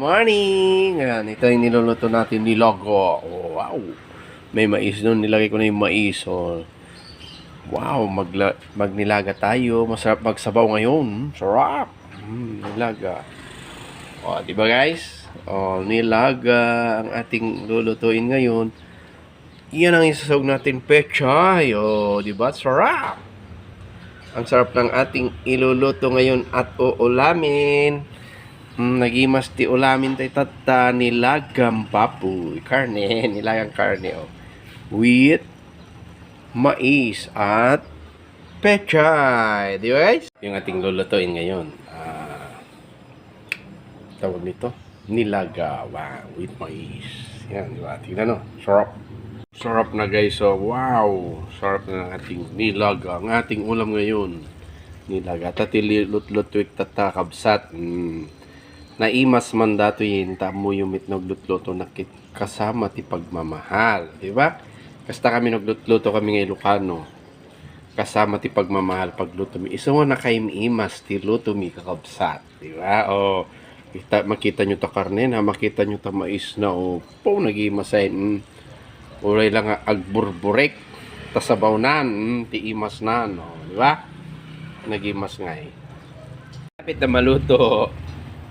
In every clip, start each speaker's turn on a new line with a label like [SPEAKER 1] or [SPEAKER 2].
[SPEAKER 1] Morning! Ayan, ito yung niluluto natin ni Logo. Oh, wow! May mais doon. Nilagay ko na yung mais. Oh. Wow! Magla magnilaga tayo. Masarap magsabaw ngayon. Sarap! Mm, nilaga. Oh, di ba guys? Oh, nilaga ang ating lulutuin ngayon. Iyan ang isasawag natin pechay. Oh, di ba? Sarap! Ang sarap ng ating iluluto ngayon at uulamin. Mm, nagimas ti ulamin tay tata nilagang papoy. Karne, nilagang karne oh. With mais at pechay. Di ba guys? Yung ating lulutuin ngayon. Ah, tawag nito, nilaga wow, with mais. Yan, di ba? Tingnan no, sarap. Sarap na guys, so wow. Sarap na ng ating nilaga. Ang ating ulam ngayon. Nilaga. Tatililutlutuik tatakabsat. Mm. Naimas man dato yin tamo yung mitnog lutluto na kit kasama ti pagmamahal. Di ba? Kasta kami naglutluto kami ngay Lucano. Kasama ti pagmamahal pagluto mi. Isa mo na kay imas ti luto mi kakabsat. Di ba? O, kita, makita nyo ta karne na, makita nyo ta mais na o po nagimasay. Mm. Uray lang agburburek tasabaw nan, mm, ti imas na, no? Di ba? Nagimas nga eh. Malapit na maluto.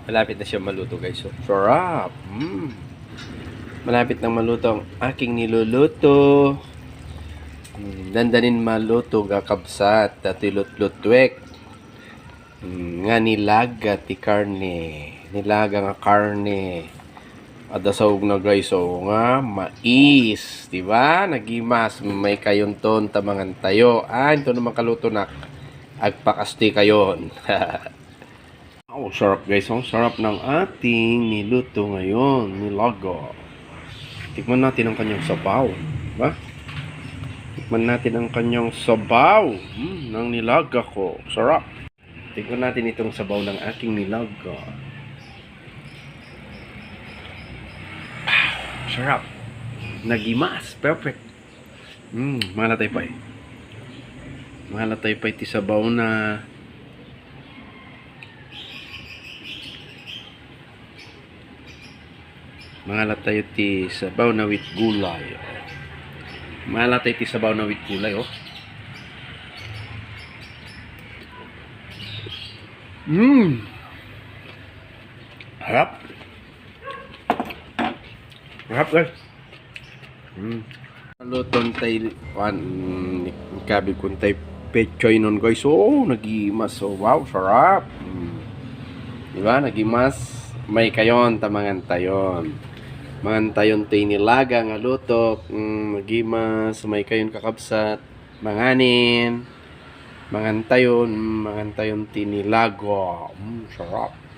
[SPEAKER 1] Malapit na siya maluto guys. So, sarap. Mm. Malapit nang maluto ang aking niluluto. Mm, dandanin maluto gakabsat tatilot-lutwek. Mm, nga nilaga ti karne. Nilaga nga karne. Adasawog na guys so nga mais, di ba? Nagimas may kayonton tamangan tayo. Ah, ito naman kaluto na agpakasti kayon. Oh, sarap guys. Ang sarap ng ating niluto ngayon. Nilaga. Tikman natin ang kanyang sabaw. Ba? Tikman natin ang kanyang sabaw. Hmm, ng nilaga ko. Sarap. Tikman natin itong sabaw ng aking nilaga. Ah, sarap. Nagimas. Perfect. Hmm, mahalatay pa eh. Mahalatay pa iti sabaw na Mahalat tayo ti sabaw na with gulay. Mahalat tayo ti sabaw na with gulay, oh. Mmm! Harap! Harap, guys! Mmm. Luton tayo, pan, kabi kung tayo pechoy nun, guys. Oh, nagimas. Oh, wow, sarap! Mm. Diba, nagimas. May kayon, tamangan tayon mangan tayon tay nilaga nga luto mm, magimas may kayon kakabsat. Manganin. Mangan tayon mangan tayon tinilago mm, sarap